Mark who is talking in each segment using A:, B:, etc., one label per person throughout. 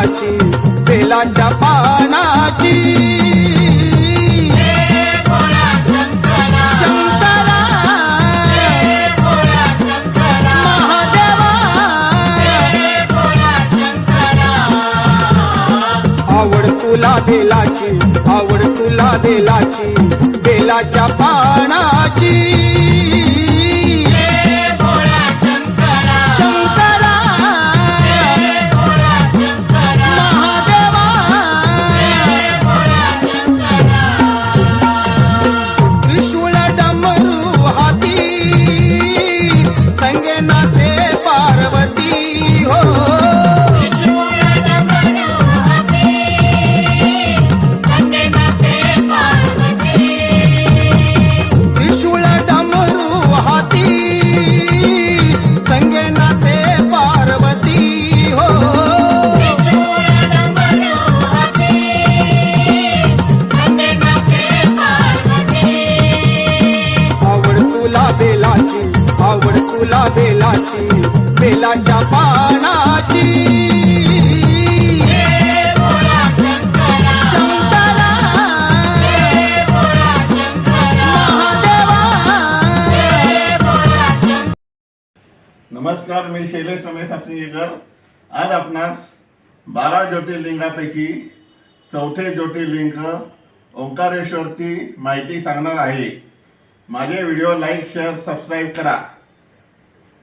A: पानाची बेलाची बेलाच्या पानाची. शंकरा. महादेवा. आवड तुला बेलाची आवड तुला बेलाची बेलाच्या पानाची
B: नमस्कार मी शैलेश रमेश आपणेकर आज आपणास बारा ज्योतिर्लिंगापैकी चौथे ज्योतिर्लिंग ओंकारेश्वरची माहिती सांगणार आहे. माझे व्हिडिओ लाईक शेअर सबस्क्राईब करा.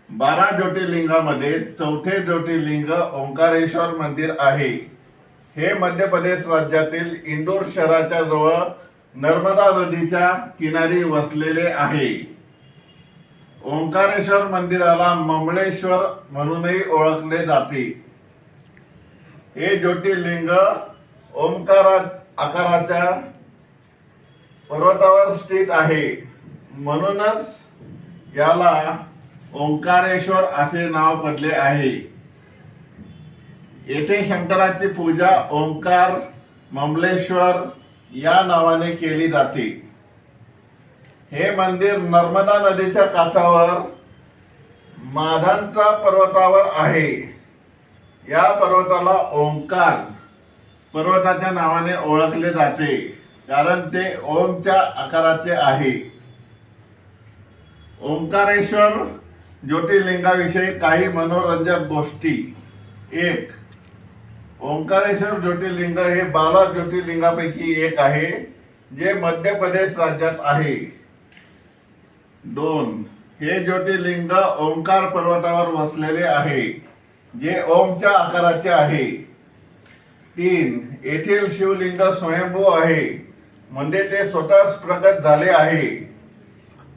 B: बारा ज्योतिर्लिंगामध्ये चौथे ज्योतिर्लिंग ओंकारेश्वर मंदिर आहे. हे मध्य प्रदेश राज्यातील इंदोर शहराच्या जवळ नर्मदा नदीच्या किनारी वसलेले आहे. ओंकारेश्वर मंदिराला ममळेश्वर म्हणूनही ओळखले जाते. हे ज्योतिर्लिंग ओंकार आकाराच्या पर्वतावर स्थित आहे. म्हणूनच याला ओंकारेश्वर असे नाव पडले आहे. येथे शंकराची पूजा ओंकार ममलेश्वर या नावाने केली जाते. हे मंदिर नर्मदा नदीच्या काठावर माधांचा पर्वतावर आहे. या पर्वताला ओंकार पर्वताच्या नावाने ओळखले जाते कारण ते ओमच्या आकाराचे आहे. ओंकारेश्वर ज्योतिर्लिंगाविषयी काही मनोरंजक गोष्टी. एक ओंकारेश्वर ज्योतिर्लिंग हे बारा ज्योतिर्लिंगापैकी एक आहे जे मध्य प्रदेश राज्यात आहे. दोन. हे ज्योतिर्लिंग ओंकार पर्वतावर वसलेले आहे जे ओमच्या आकाराचे आहे. तीन. येथील शिवलिंग स्वयंभू आहे म्हणजे ते स्वतःच प्रगत झाले आहे.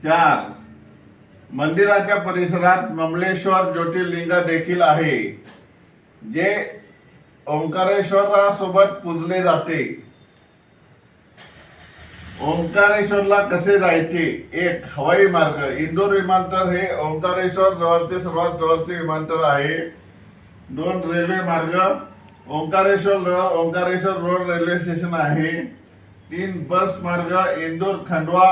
B: चार. मंदिराच्या परिसरात ममलेश्वर ज्योतिर्लिंग देखील आहे जे ओंकारेश्वरासोबत पूजले जाते. ओंकारेश्वरला कसे जायचे? एक हवाई मार्ग. इंदोर विमानतळ हे ओंकारेश्वर जवळचे सर्वात जवळचे विमानतळ आहे. दोन रेल्वे मार्ग. ओंकारेश्वर जवळ ओंकारेश्वर रोड रेल्वे स्टेशन आहे. तीन बस मार्ग इंदोर खंडवा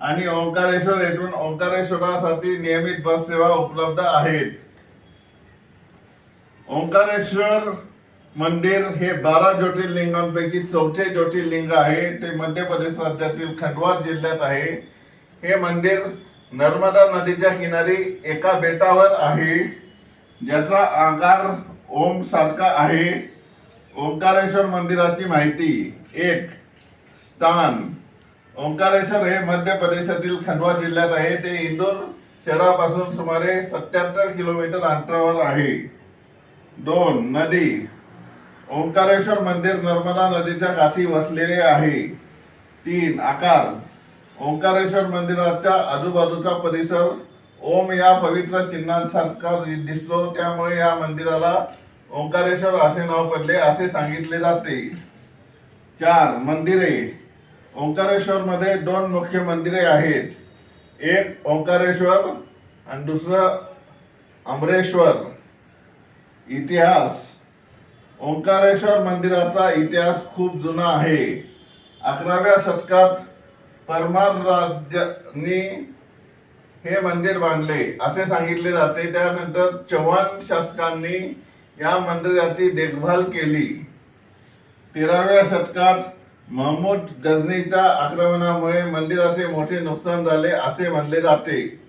B: आणि ओंकारेश्वर येथून ओंकारेश्वरासाठी नियमित बस सेवा उपलब्ध आहेत. ओंकारेश्वर मंदिर हे बारा ज्योतिर्लिंगांपैकी चौथे ज्योतिर्लिंग आहे. ते मध्य प्रदेश राज्यातील खंडवा जिल्ह्यात आहे. हे मंदिर नर्मदा नदीच्या किनारी एका बेटावर आहे. ज्याचा आकार ओम सारखा आहे. ओंकारेश्वर मंदिराची माहिती एक. स्थान. ओंकारेश्वर हे मध्य प्रदेशातील खंडवा जिल्ह्यात आहे. ते इंदोर शहरापासून सुमारे सत्याहत्तर किलोमीटर अंतरावर आहे. दोन. नदी. ओंकारेश्वर मंदिर नर्मदा नदीच्या काठी वसलेले आहे. तीन आकार. ओंकारेश्वर मंदिराच्या आजूबाजूचा परिसर. ओम या पवित्र चिन्हांसारखा दिसतो त्यामुळे या मंदिराला ओंकारेश्वर असे नाव पडले असे सांगितले जाते. चार मंदिरे. ओंकारेश्वर मध्ये दोन मुख्य मंदिरे आहेत. एक ओंकारेश्वर आणि दुसरं अमरेश्वर. इतिहास. ओंकारेश्वर मंदिराचा इतिहास खूप जुना आहे. अकराव्या शतकात परमार राज्यांनी हे मंदिर बांधले असे सांगितले जाते. त्यानंतर चव्हाण शासकांनी या मंदिराची देखभाल केली. तेराव्या शतकात महमूद गझनीच्या आक्रमणामुळे मंदिराचे मोठे नुकसान झाले असे म्हणले जाते.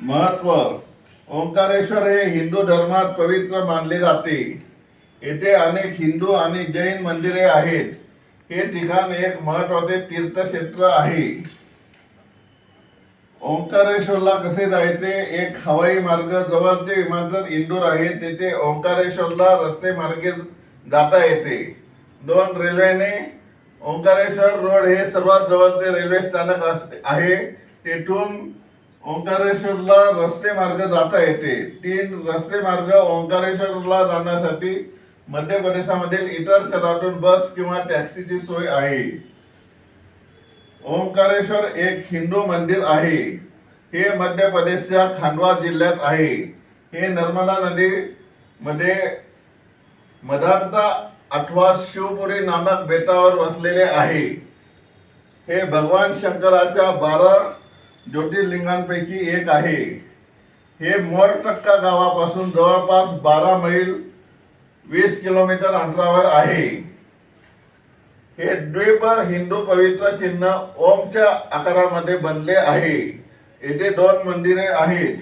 B: महत्त्व ओंकारेश्वर हे हिंदू धर्मात पवित्र मानले जाते. येथे अनेक हिंदू आणि जैन मंदिरे आहेत. हे ठिकाण एक महत्त्वाचे तीर्थक्षेत्र आहे. ओंकारेश्वरला कसे जायचे? एक हवाई मार्ग जवळचे विमानतळ इंदूर आहे. तेथे ओंकारेश्वरला रस्ते मार्गे जाता येते. दोन रेल्वेने ओंकारेश्वर रोड हे सर्वात जवळचे रेल्वे स्थानक अस- आहे. तेथून ओंकारेश्वरला रस्ते मार्ग जाता येते. तीन रस्ते मार्ग ओंकारेश्वरला जाण्यासाठी मध्य प्रदेशामधील इतर शहरातून बस किंवा टॅक्सीची सोय आहे. ओंकारेश्वर एक हिंदू मंदिर आहे. हे मध्य प्रदेशच्या खांडवा जिल्ह्यात आहे. हे नर्मदा नदी मध्ये मदांता अथवा शिवपुरी नामक बेटावर वसलेले आहे. हे भगवान शंकराच्या बारा ज्योतिर्लिंगांपैकी एक आहे. हे मोरटक्का गावापासून जवळपास बारा मैल वीस किलोमीटर अंतरावर आहे. हे द्वीप हिंदू पवित्र चिन्ह ओमच्या आकारामध्ये बनले आहे. येथे दोन मंदिरे आहेत.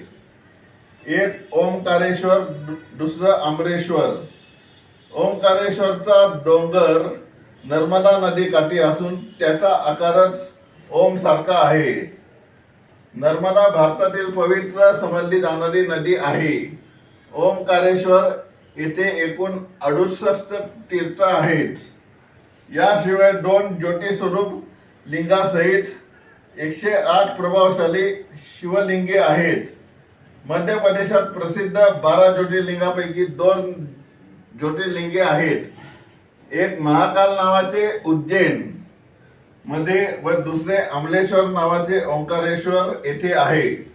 B: एक ओमकारेश्वर दु- दुसरं अमरेश्वर. ओमकारेश्वरचा डोंगर नर्मदा नदी काठी असून त्याचा आकारच ओम सारखा आहे. नर्मदा भारतातील पवित्र समजली जाणारी नदी आहे. ओमकारेश्वर येथे एकूण अडुसष्ट तीर्थ आहेत. याशिवाय दोन ज्योतिस्वरूप लिंगासहित एकशे आठ प्रभावशाली शिवलिंगे आहेत. मध्य प्रदेशात प्रसिद्ध बारा ज्योतिर्लिंगापैकी दोन ज्योतिर्लिंगे आहेत. एक महाकाल नावाचे उज्जैनमध्ये व दुसरे अमलेश्वर नावाचे ओंकारेश्वर येथे आहे.